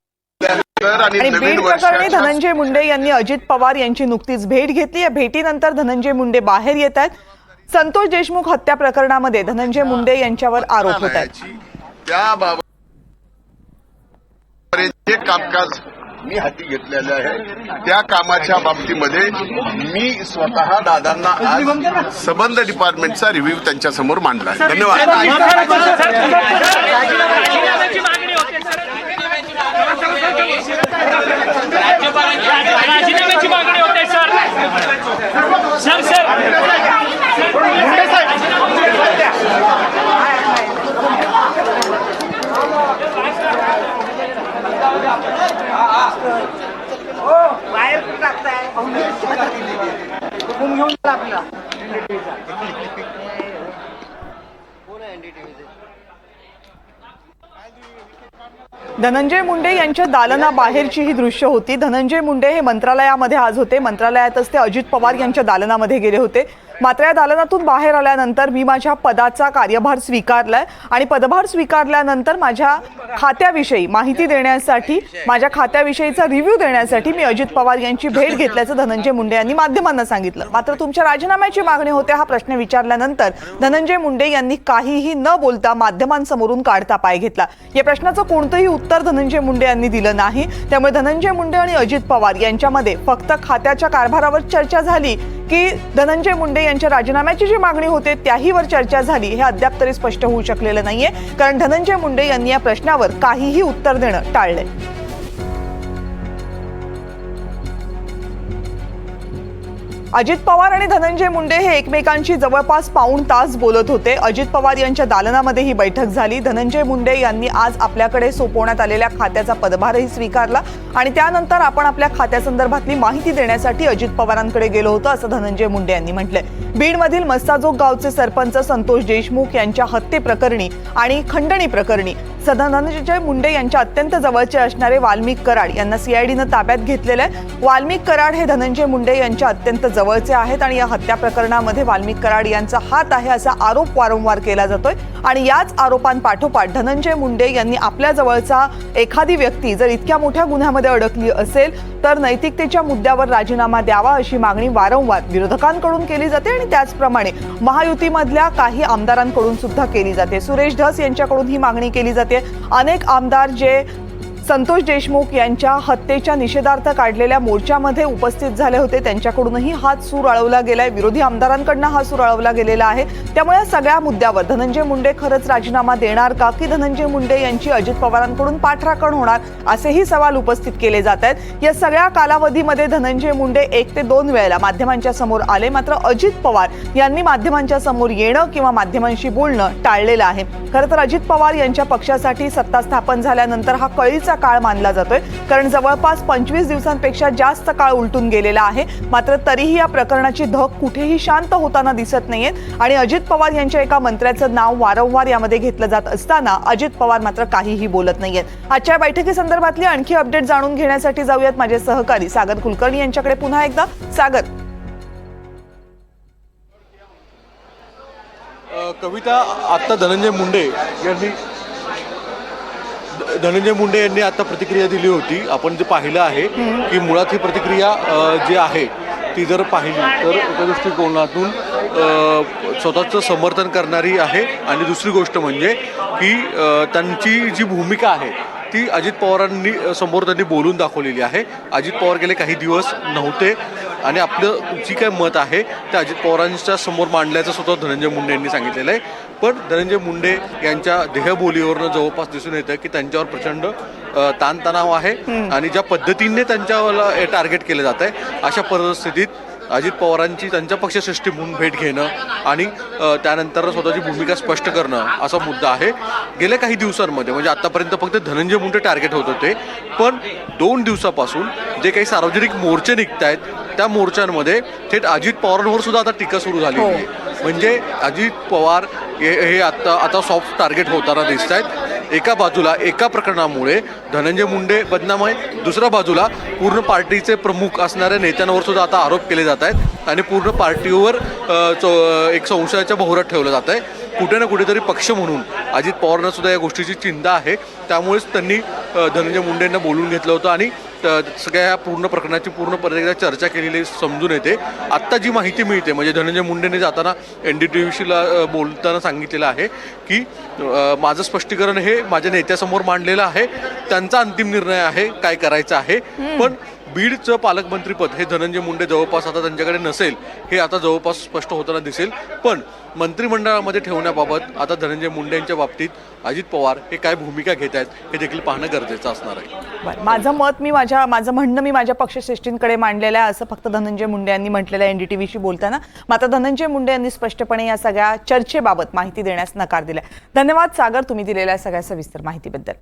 आणि बीड प्रकरणी धनंजय मुंडे यांनी अजित पवार यांची नुकतीच भेट घेतली या भेटीनंतर धनंजय मुंडे बाहेर येत आहेत. संतोष देशमुख हत्या प्रकरणामध्ये धनंजय मुंडे यांच्यावर आरोप होत आहेत. कामकाज मी हाती घेतलेलं आहे. त्या कामाच्या बाबतीमध्ये मी स्वतः दादांना आज संबंध डिपार्टमेंटचा रिव्ह्यू त्यांच्यासमोर मांडला आहे. धन्यवाद राजीनाम्याची मागणी होते सर राजीनाम्याची मागणी होते सर सर सर बाहेर कुठं टाकताय हुकूम घेऊन आपला धनंजय मुंडे यांच्या दालनाबाहेरची ही दृश्य होती. धनंजय मुंडे हे मंत्रालयामध्ये आज होते. मंत्रालयातच ते अजित पवार यांच्या दालनामध्ये गेले होते. मात्र या दालनातून बाहेर आल्यानंतर मी माझ्या पदाचा कार्यभार स्वीकारलाय आणि पदभार स्वीकारल्यानंतर माझ्या खात्याविषयी माहिती देण्यासाठी माझ्या खात्याविषयीचा रिव्ह्यू देण्यासाठी मी अजित पवार यांची भेट घेतल्याचं धनंजय मुंडे यांनी माध्यमांना सांगितलं. मात्र तुमच्या राजीनाम्याची मागणी होते हा प्रश्न विचारल्यानंतर धनंजय मुंडे यांनी काहीही न बोलता माध्यमांसमोरून काढता पाय घेतला. या प्रश्नाचं कोणतंही उत्तर धनंजय मुंडे यांनी दिलं नाही. त्यामुळे धनंजय मुंडे आणि अजित पवार यांच्यामध्ये फक्त खात्याच्या कारभारावर चर्चा झाली. की धनंजय मुंडे यांच्या राजीनाम्याची जी मागणी होते त्याहीवर चर्चा झाली. हे अद्याप तरी स्पष्ट होऊ शकलेलं नाहीये. कारण धनंजय मुंडे यांनी या प्रश्नावर काहीही उत्तर देणं टाळलंय. अजित पवार आणि धनंजय मुंडे हे एकमेकांशी जवळपास पाऊण तास बोलत होते. अजित पवार यांच्या दालनामध्ये ही बैठक झाली. धनंजय मुंडे यांनी आज आपल्याकडे सोपवण्यात आलेल्या खात्याचा पदभारही स्वीकारला आणि त्यानंतर आपण आपल्या खात्यासंदर्भातली माहिती देण्यासाठी अजित पवारांकडे गेलो होतो असं धनंजय मुंडे यांनी म्हटलंय. बीडमधील मस्साजोग गावचे सरपंच संतोष देशमुख यांच्या हत्येप्रकरणी आणि खंडणी प्रकरणी सदानंदजय मुंडे यांच्या अत्यंत जवळचे असणारे वाल्मिक कराड यांना सीआयडीनं ताब्यात घेतलेलं आहे. वाल्मिक कराड हे धनंजय मुंडे यांच्या अत्यंत जवळचे आहेत आणि या हत्या प्रकरणामध्ये वाल्मिक कराड यांचा हात आहे असा आरोप वारंवार केला जातोय. आणि याच आरोपांपाठोपाठ धनंजय मुंडे यांनी आपल्या जवळचा एखादी व्यक्ती जर इतक्या मोठ्या गुन्ह्यामध्ये अडकली असेल तर नैतिकतेच्या मुद्द्यावर राजीनामा द्यावा अशी मागणी वारंवार विरोधकांकडून केली जाते आणि त्याचप्रमाणे महायुतीमधल्या काही आमदारांकडून सुद्धा केली जाते. सुरेश धस यांच्याकडून ही मागणी केली जाते. अनेक आमदार जे संतोष देशमुख यांच्या हत्येच्या निषेधार्थ काढलेल्या मोर्चामध्ये उपस्थित झाले होते. त्यांच्याकडूनही हाच सूर अळवला गेलाय. विरोधी आमदारांकडनं हा सूर अळवला गेलेला आहे. त्यामुळे सगळ्या मुद्द्यावर धनंजय मुंडे खरंच राजीनामा देणार का? की धनंजय मुंडे यांची अजित पवारांकडून पाठराखण होणार? असेही सवाल उपस्थित केले जात आहेत. या सगळ्या कालावधीमध्ये धनंजय मुंडे एक ते दोन वेळेला माध्यमांच्या समोर आले. मात्र अजित पवार यांनी माध्यमांच्या समोर येणं किंवा माध्यमांशी बोलणं टाळलेलं आहे. खरं तर अजित पवार यांच्या पक्षासाठी सत्ता स्थापन झाल्यानंतर हा कळीचा काळ मानला जातोय. कारण जवळपास पंचवीस दिवसांपेक्षा जास्त काळ उलटून गेलेला आहे. मात्र तरीही या प्रकरणाची धग कुठेही शांत होताना दिसत नाहीये. आणि अजित पवार यांच्या एका मंत्र्याचं नाव वारंवार यामध्ये घेतलं जात असताना अजित पवार मात्र काहीही बोलत नाहीयेत. आजच्या बैठकीसंदर्भातली आणखी अपडेट जाणून घेण्यासाठी जाऊयात माझे सहकारी सागर कुलकर्णी यांच्याकडे पुन्हा एकदा. सागर. कविता आत्ता धनंजय मुंडे यांनी धनंजय मुंडे यांनी आता प्रतिक्रिया दिली होती. आपण जे पाहिलं आहे की मुळात ही प्रतिक्रिया जी आहे ती जर पाहिली तर एका दृष्टिकोनातून स्वतःचं समर्थन करणारी आहे. आणि दुसरी गोष्ट म्हणजे की त्यांची जी भूमिका आहे ती अजित पवारांनी समोर त्यांनी बोलून दाखवलेली आहे. अजित पवार गेले काही दिवस नव्हते आणि आपलं जी काय मत आहे ते अजित पवारांच्या समोर मांडल्याचं स्वतः धनंजय मुंडे यांनी सांगितलेलं आहे. पण धनंजय मुंडे यांच्या देहबोलीवरनं जवळपास दिसून येतं की त्यांच्यावर प्रचंड ताणतणाव आहे आणि ज्या पद्धतीने त्यांच्यावर टार्गेट केलं जात आहे अशा परिस्थितीत अजित पवारांची त्यांच्या पक्षश्रेष्ठी म्हणून भेट घेणं आणि त्यानंतर स्वतःची भूमिका स्पष्ट करणं असा मुद्दा आहे. गेल्या काही दिवसांमध्ये म्हणजे आतापर्यंत फक्त धनंजय मुंडे टार्गेट होत होते पण दोन दिवसापासून जे काही सार्वजनिक मोर्चे निघत आहेत त्या मोर्चांमध्ये थेट अजित पवारांवर सुद्धा आता टीका सुरू झाली आहे. म्हणजे अजित पवार हे हे आता आता सॉफ्ट टार्गेट होताना दिसत आहेत एका बाजूला एका प्रकरणामुळे धनंजय मुंडे बदनाम आहे दुसऱ्या बाजूला पूर्ण पार्टीचे प्रमुख असणाऱ्या नेत्यांवर सुद्धा आता आरोप केले जात आहेत आणि पूर्ण पार्टीवर चौ- एक संशयाच्या भोवरात ठेवलं जात आहे. कुठे ना कुठेतरी पक्ष म्हणून अजित पवारांना सुद्धा या गोष्टीची चिंता आहे. त्यामुळेच त्यांनी धनंजय मुंडेंना बोलून घेतलं होतं आणि सगळ्या या पूर्ण प्रकरणाची पूर्ण एकदा चर्चा केलेली समजून येते. आत्ता जी माहिती मिळते म्हणजे धनंजय मुंडेंनी जाताना एन डी टी व्हीशीला बोलताना सांगितलेलं आहे की माझं स्पष्टीकरण हे माझ्या नेत्यासमोर मांडलेलं आहे त्यांचा अंतिम निर्णय आहे काय करायचं आहे. पण बीडचं पालकमंत्रीपद हे धनंजय मुंडे जवळपास आता त्यांच्याकडे नसेल हे आता जवळपास स्पष्ट होताना दिसेल. पण मंत्रिमंडळामध्ये ठेवण्याबाबत आता धनंजय मुंडे यांच्या बाबतीत अजित पवार हे काय भूमिका घेत आहेत हे देखील पाहणं गरजेचं असणार आहे. माझं मत मी माझ्या माझं म्हणणं मी माझ्या पक्षश्रेष्ठींकडे मांडलेलं आहे असं फक्त धनंजय मुंडे यांनी म्हटलेलं आहे एनडीटीव्हीशी बोलताना. मात्र धनंजय मुंडे यांनी स्पष्टपणे या सगळ्या चर्चेबाबत माहिती देण्यास नकार दिला धन्यवाद सागर तुम्ही दिलेल्या सगळ्या सविस्तर माहितीबद्दल.